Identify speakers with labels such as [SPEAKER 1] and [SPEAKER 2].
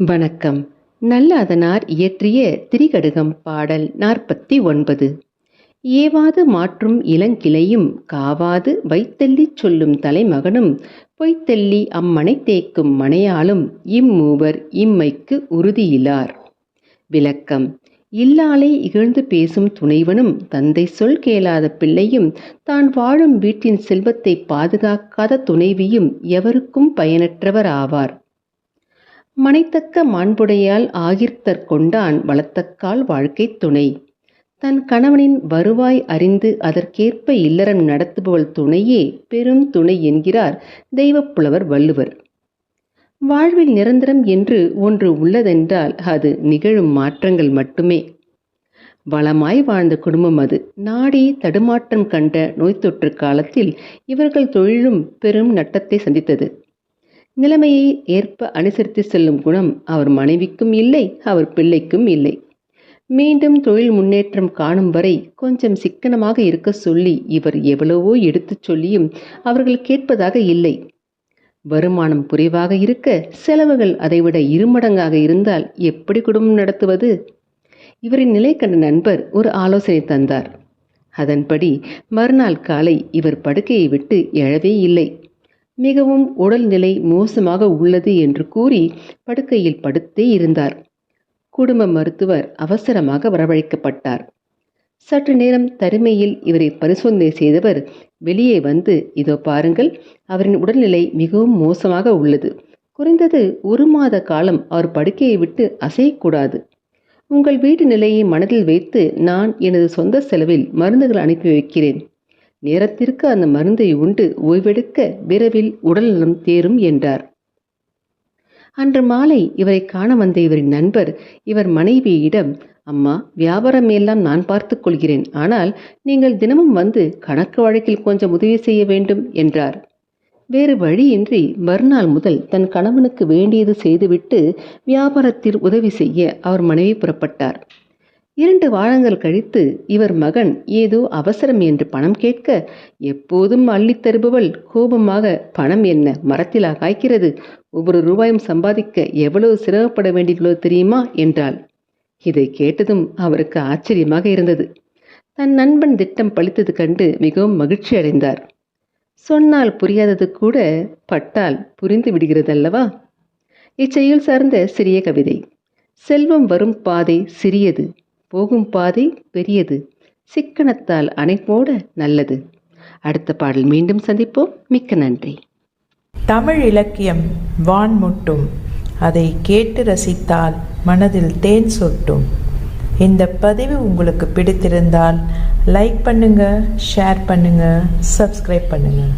[SPEAKER 1] வணக்கம். நல்லாதனார் இயற்றிய திரிகடுகம் பாடல் நாற்பத்தி ஒன்பது. ஏவாது மாற்றும் இளங்கிளையும் காவாது வைத்தெல்லிச் சொல்லும் தலைமகனும் பொய்த்தெல்லி அம்மனை தேக்கும் மனையாளும் இம்மூவர் இம்மைக்கு உறுதியிலார். விளக்கம். இல்லாளை இகழ்ந்து பேசும் துணைவனும் தந்தை சொல் கேளாத பிள்ளையும் தான் வாழும் வீட்டின் செல்வத்தை பாதுகாக்காத துணைவியும் எவருக்கும் பயனற்றவர் ஆவார் மனைத்தக்க மாண்புடையால் ஆகிர்த்தற் கொண்டான் வளத்தக்கால் வாழ்க்கை துணை. தன் கணவனின் வருவாய் அறிந்து அதற்கேற்ப இல்லறம் நடத்துபவள் துணையே பெரும் துணை என்கிறார் தெய்வப்புலவர் வள்ளுவர். வாழ்வில் நிரந்தரம் என்று ஒன்று உள்ளதென்றால் அது நிகழும் மாற்றங்கள் மட்டுமே. வளமாய் வாழ்ந்த குடும்பம் அது. நாடி தடுமாற்றம் கண்ட நோய்த்தொற்று காலத்தில் இவர்கள் தொழிலும் பெரும் நட்டத்தை சந்தித்தது. நிலைமையை ஏற்ப அனுசரித்து செல்லும் குணம் அவர் மனைவிக்கும் இல்லை அவர் பிள்ளைக்கும் இல்லை. மீண்டும் தொழில் முன்னேற்றம் காணும் வரை கொஞ்சம் சிக்கனமாக இருக்க சொல்லி இவர் எவ்வளவோ எடுத்துச் சொல்லியும் அவர்கள் கேட்பதாக இல்லை. வருமானம் குறைவாக இருக்க செலவுகள் அதைவிட இருமடங்காக இருந்தால் எப்படி குடும்பம் நடத்துவது? இவரின் நிலை கண்ட நண்பர் ஒரு ஆலோசனை தந்தார். அதன்படி மறுநாள் காலை இவர் படுக்கையை விட்டு எழவே இல்லை. மிகவும் உடல்நிலை மோசமாக உள்ளது என்று கூறி படுக்கையில் படுத்தே இருந்தார். குடும்ப மருத்துவர் அவசரமாக வரவழைக்கப்பட்டார். சற்று நேரம் தனிமையில் இவரை பரிசோதனை செய்தவர் வெளியே வந்து இதோ பாருங்கள் அவரின் உடல்நிலை மிகவும் மோசமாக உள்ளது. குறைந்தது ஒரு மாத காலம் அவர் படுக்கையை விட்டு அசையக்கூடாது. உங்கள் வீட்டு நிலையை மனதில் வைத்து நான் எனது சொந்த செலவில் மருந்துகள் அனுப்பி வைக்கிறேன். நேரத்திற்கு அந்த மருந்தை உண்டு ஓய்வெடுக்க விரைவில் உடல்நலம் தேரும் என்றார். அன்று மாலை இவரை காண வந்த இவரின் நண்பர் இவர் மனைவியிடம் அம்மா வியாபாரம் எல்லாம் நான் பார்த்துக் கொள்கிறேன். ஆனால் நீங்கள் தினமும் வந்து கணக்கு வழக்கில் கொஞ்சம் உதவி செய்ய வேண்டும் என்றார். வேறு வழியின்றி மறுநாள் முதல் தன் கணவனுக்கு வேண்டியது செய்துவிட்டு வியாபாரத்தில் உதவி செய்ய அவர் மனைவி புறப்பட்டார். இரண்டு வாரங்கள் கழித்து இவர் மகன் ஏதோ அவசரம் என்று பணம் கேட்க எப்போதும் அள்ளித் தருபவள் கோபமாக பணம் என்ன மரத்திலா காய்க்கிறது? ஒவ்வொரு ரூபாயும் சம்பாதிக்க எவ்வளவு சிரமப்பட வேண்டியுள்ளது தெரியுமா? என்றாள். இதை கேட்டதும் அவருக்கு ஆச்சரியமாக இருந்தது. தன் நண்பன் திட்டம் பழித்தது கண்டு மிகவும் மகிழ்ச்சி அடைந்தார். சொன்னால் புரியாதது கூட பட்டால் புரிந்து விடுகிறதல்லவா? இச்செயல் சார்ந்த சிறிய கவிதை. செல்வம் வரும் பாதை சிறியது. போகும் பாதை பெரியது. சிக்கனத்தால் அணைப்போட நல்லது. அடுத்த பாடல் மீண்டும் சந்திப்போம். மிக்க நன்றி.
[SPEAKER 2] தமிழ் இலக்கியம் வான்முட்டும். அதை கேட்டு ரசித்தால் மனதில் தேன் சொட்டும். இந்த பதிவு உங்களுக்கு பிடித்திருந்தால் லைக் பண்ணுங்கள் ஷேர் பண்ணுங்கள் சப்ஸ்கிரைப் பண்ணுங்கள்